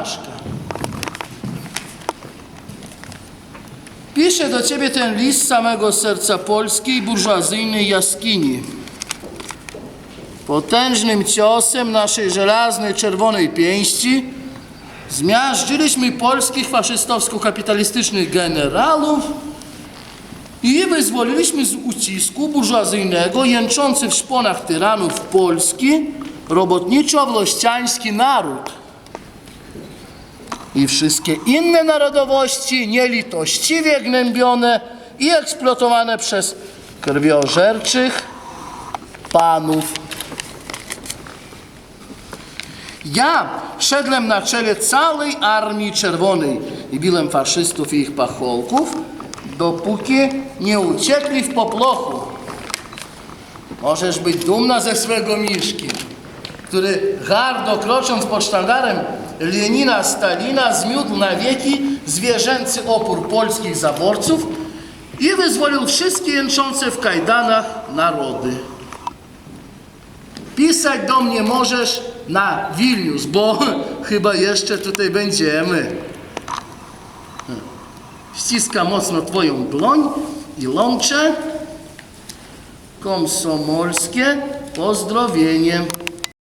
Aszka. Piszę do ciebie ten list z samego serca polskiej burżuazyjnej jaskini. Potężnym ciosem naszej żelaznej czerwonej pięści zmiażdżyliśmy polskich faszystowsko-kapitalistycznych generałów i wyzwoliliśmy z ucisku burżuazyjnego, jęczący w szponach tyranów Polski, robotniczo-włościański naród i wszystkie inne narodowości nielitościwie gnębione i eksploatowane przez krwiożerczych panów. Ja szedłem na czele całej Armii Czerwonej i biłem faszystów i ich pacholków, dopóki nie uciekli w poplochu. Możesz być dumna ze swego Miszki, który gardo krocząc pod sztandarem Lenina, Stalina zmiótł na wieki zwierzęcy opór polskich zaborców i wyzwolił wszystkie jęczące w kajdanach narody. Pisać do mnie możesz na Wilnius, bo chyba jeszcze tutaj będziemy. Ściska mocno Twoją dłoń i łączę komsomolskie pozdrowienie.